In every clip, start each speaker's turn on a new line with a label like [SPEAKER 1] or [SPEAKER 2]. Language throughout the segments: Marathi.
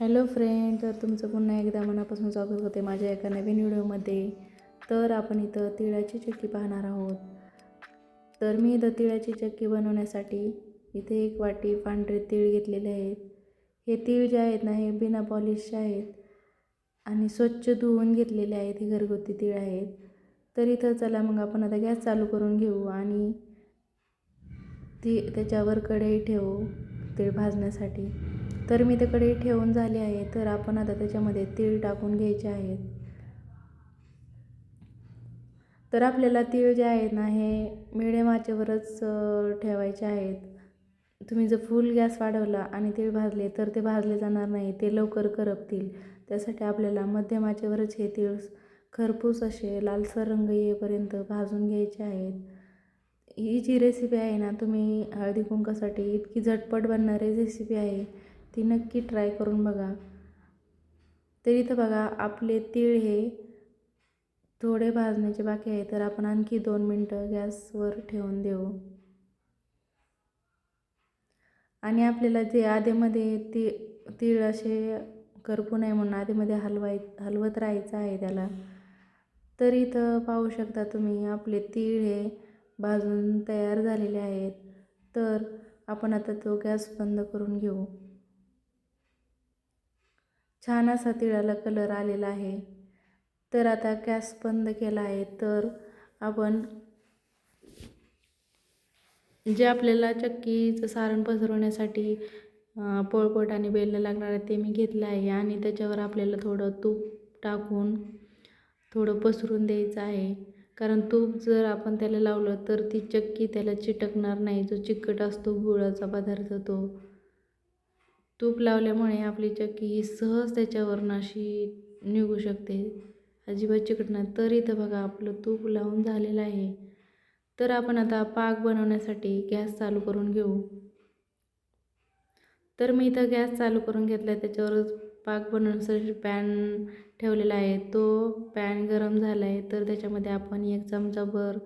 [SPEAKER 1] हॅलो फ्रेंड तर तुमचं पुन्हा एकदा मनापासून स्वागत होते माझ्या एका नवीन व्हिडिओमध्ये. तर आपण इथं तिळाची चक्की पाहणार आहोत. तर मी इथं तिळाची चक्की बनवण्यासाठी इथे एक वाटी पांढरे तीळ घेतलेले आहेत. हे तीळ जे आहेत ना हे बिना पॉलिशचे आहेत आणि स्वच्छ धुवून घेतलेले आहेत हे घरगुती तीळ आहेत. तर इथं चला मग आपण आता गॅस चालू करून घेऊ आणि ती त्याच्यावर कढई ठेवू तीळ भाजण्यासाठी. तर मी ते कढई ठेवून झाली आहे. तर आपण आता त्याच्यामध्ये तीळ टाकून घ्यायचे आहेत तर आपल्याला तीळ जे आहेत ना हे मिडियम आचेवरच ठेवायचे आहेत. तुम्ही जर फुल गॅस वाढवला आणि तीळ भाजले तर ते भाजले जाणार नाही. ते लवकर करपतील. त्यासाठी आपल्याला मध्यम आचेवरच हे तीळ खरपूस असे लालसर रंग येईपर्यंत भाजून घ्यायचे आहेत. ही जी रेसिपी आहे ना तुम्ही हळदी कुंकासाठी इतकी झटपट बनणारी रेसिपी आहे. ती नक्की ट्राय करून बघा. तर इथं बघा आपले तीळ हे थोडे भाजण्याचे बाकी आहे तर आपण आणखी दोन मिनटं गॅसवर ठेवून देऊ. आणि आपल्याला जे आधेमध्ये ती तीळ असे करपू नये म्हणून आधीमध्ये हलवाय हलवत राहायचं आहे त्याला तर इथं पाहू शकता तुम्ही आपले तीळ हे भाजून तयार झालेले आहेत. तर आपण आता तो गॅस बंद करून घेऊ. छान असा तिळाला कलर आलेला आहे. तर आता गॅस बंद केला आहे. तर आपण जे आपल्याला चक्कीचं सारण पसरवण्यासाठी पोळपोट आणि बेलनं लागणार आहे ते मी घेतलं आहे आणि त्याच्यावर आपल्याला थोडं तूप टाकून थोडं पसरून द्यायचं आहे. कारण तूप जर आपण त्याला लावलं तर ती चक्की त्याला चिटकणार नाही. जो चिकट असतो गुळाचा पदार्थ तो. तूप लावल्यामुळे आपली चक्की ही सहज त्याच्यावरून अशी निघू शकते. अजिबात चिकटणार तर इथं बघा आपलं तूप लावून झालेलं आहे. तर आपण आता पाक बनवण्यासाठी गॅस चालू करून घेऊ. तर मी इथं गॅस चालू करून घेतला आहे त्याच्यावरच पाक बनवण्यासाठी पॅन ठेवलेला आहे. तो पॅन गरम झाला आहे तर त्याच्यामध्ये आपण एक चमचाभर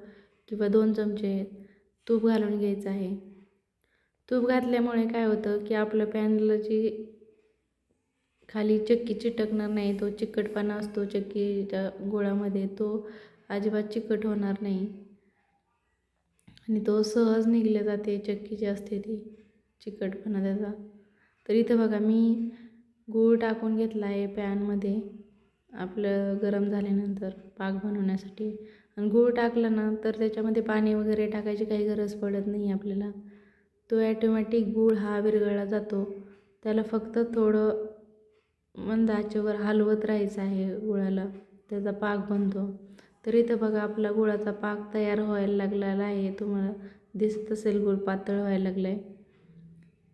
[SPEAKER 1] किंवा दोन चमचे तूप घालून घ्यायचं आहे. तूप घातल्यामुळे काय होतं की आपलं पॅनला जी खाली चक्की चिटकणार नाही तो चिकटपणा असतो चक्कीच्या गोळामध्ये तो अजिबात चिकट होणार नाही. आणि तो सहज निघल्या जाते चक्की जी असते ती चिकटपणा त्याचा. तर इथं बघा मी गूळ टाकून घेतला आहे पॅनमध्ये आपलं गरम झाल्यानंतर पाक बनवण्यासाठी. आणि गूळ टाकलं ना तर त्याच्यामध्ये पाणी वगैरे टाकायची काही गरज पडत नाही आपल्याला. तो ॲटोमॅटिक गूळ हा विरघळला जातो. त्याला फक्त थोडं मंद आचेवर हलवत राहायचं आहे गुळाला. त्याचा पाक बनतो. तर इथं बघा आपला गुळाचा पाक तयार व्हायला लागलेला आहे. तुम्हाला दिसत असेल गुळ पातळ व्हायला लागला आहे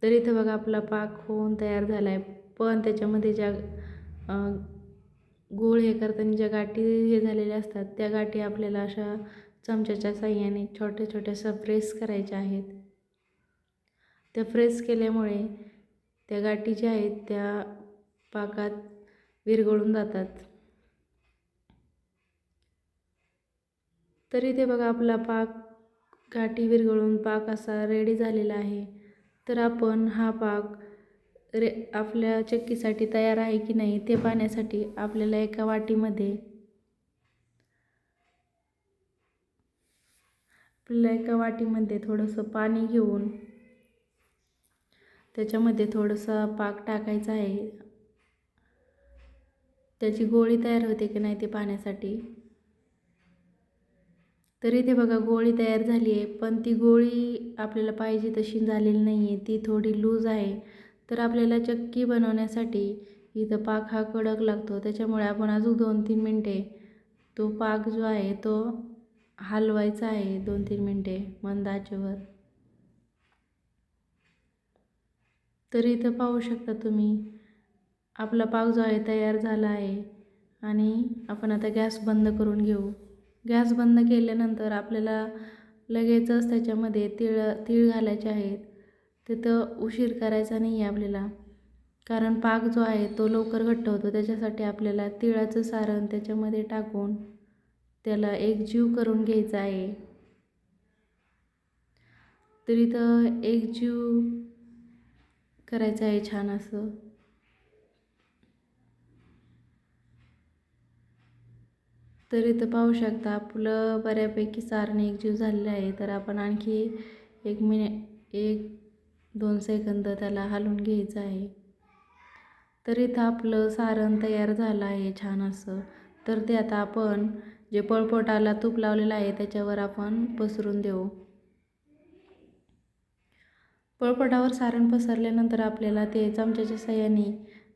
[SPEAKER 1] तर इथं बघा आपला पाक होऊन तयार झाला आहे पण त्याच्यामध्ये ज्या गूळ हे करताना ज्या गाठी हे झालेल्या असतात त्या गाठी आपल्याला अशा चमच्याच्या साह्याने छोट्या छोट्याशा प्रेस करायच्या आहेत. त्या फ्रेस केल्यामुळे त्या गाठी ज्या आहेत त्या पाकात विरघळून जातात. तरी ते बघा आपला पाक गाठी विरघळून पाक असा रेडी झालेला आहे. तर आपण हा पाक रे आपल्या चक्कीसाठी तयार आहे की नाही ते पाहण्यासाठी आपल्याला एका वाटीमध्ये आपल्याला एका वाटीमध्ये थोडंसं पाणी घेऊन त्याच्यामध्ये थोडंसं पाक टाकायचं आहे. त्याची गोळी तयार होते की नाही ते पाहण्यासाठी. तरी ते बघा गोळी तयार झाली आहे पण ती गोळी आपल्याला पाहिजे तशी झालेली नाही आहे ती थोडी लूज आहे. तर आपल्याला चक्की बनवण्यासाठी इथं पाक हा कडक लागतो. त्याच्यामुळे आपण अजून दोन तीन मिनटे तो पाक जो आहे तो हलवायचा आहे दोन तीन मिनटे मंद आचेवर. तर इथं पाहू शकता तुम्ही आपला पाव जो आहे तयार झाला आहे आणि आपण आता गॅस बंद करून घेऊ. गॅस बंद केल्यानंतर आपल्याला लगेचच त्याच्यामध्ये तिळ तीळ घालायचे आहेत. तिथं उशीर करायचा नाही आहे आपल्याला. कारण पाक जो आहे तो लवकर घट्ट होतो. त्याच्यासाठी आपल्याला तिळाचं सारण त्याच्यामध्ये टाकून त्याला एक जीव करून घ्यायचा आहे. तर इथं एक जीव करायचं आहे छान असं. तर इथं पाहू शकता आपलं बऱ्यापैकी सारणे एकजीव झालेलं आहे. तर आपण आणखी एक मिनि एक दोन सेकंद त्याला हलवून घ्यायचं आहे. तर इथं आपलं सारण तयार झालं आहे छान असं. तर ते आता आपण जे पळपोटाला तूप लावलेलं आहे त्याच्यावर आपण पसरून देऊ. पळपटावर सारण पसरल्यानंतर आपल्याला ते चमच्याच्या सहाय्याने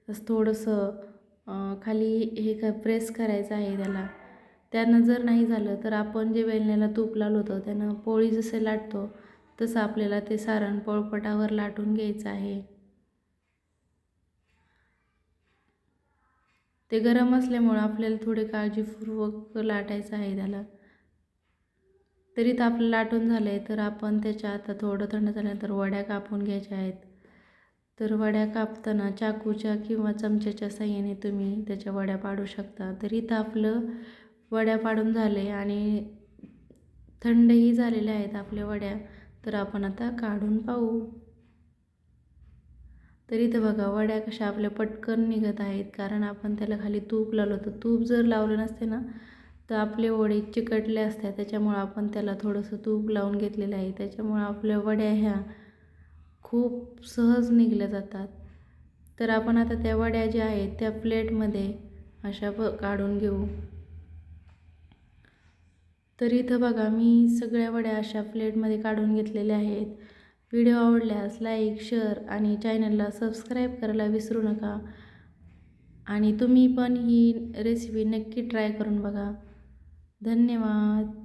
[SPEAKER 1] असं थोडंसं खाली हे क प्रेस करायचं आहे त्याला. त्यानं जर नाही झालं तर आपण जे वेलण्याला तूप लावलं होतं त्यानं पोळी जसे लाटतो तसं आपल्याला ते सारण पळपटावर लाटून घ्यायचं आहे. ते गरम असल्यामुळं आपल्याला थोडे काळजीपूर्वक लाटायचं आहे त्याला. तरी तर आपलं लाटून झालं आहे तर आपण त्याच्या आता थोडं थंड झाल्यानंतर वड्या कापून घ्यायच्या आहेत. तर वड्या कापताना चाकूच्या किंवा चमच्याच्या साह्याने तुम्ही त्याच्या वड्या पाडू शकता. तर इथं आपलं वड्या पाडून झाले आणि थंडही झालेल्या आहेत आपल्या वड्या. तर आपण आता काढून पाहू. तर इथं बघा वड्या कशा आपल्या पटकन निघत आहेत. कारण आपण त्याला खाली तूप लावलं होतं. तूप जर लावलं नसते ना तर आपले वडे चिकटले असतात त्याच्यामुळं आपण त्याला थोडंसं तूप लावून घेतलेलं आहे. त्याच्यामुळं आपल्या वड्या ह्या खूप सहज निघल्या जातात. तर आपण आता त्या वड्या ज्या आहेत त्या प्लेटमध्ये अशा ब काढून घेऊ. तर इथं बघा मी सगळ्या वड्या अशा प्लेटमध्ये काढून घेतलेल्या आहेत. व्हिडिओ आवडल्यास लाईक शेअर आणि चॅनलला सबस्क्राईब करायला विसरू नका. आणि तुम्ही पण ही रेसिपी नक्की ट्राय करून बघा. धन्यवाद.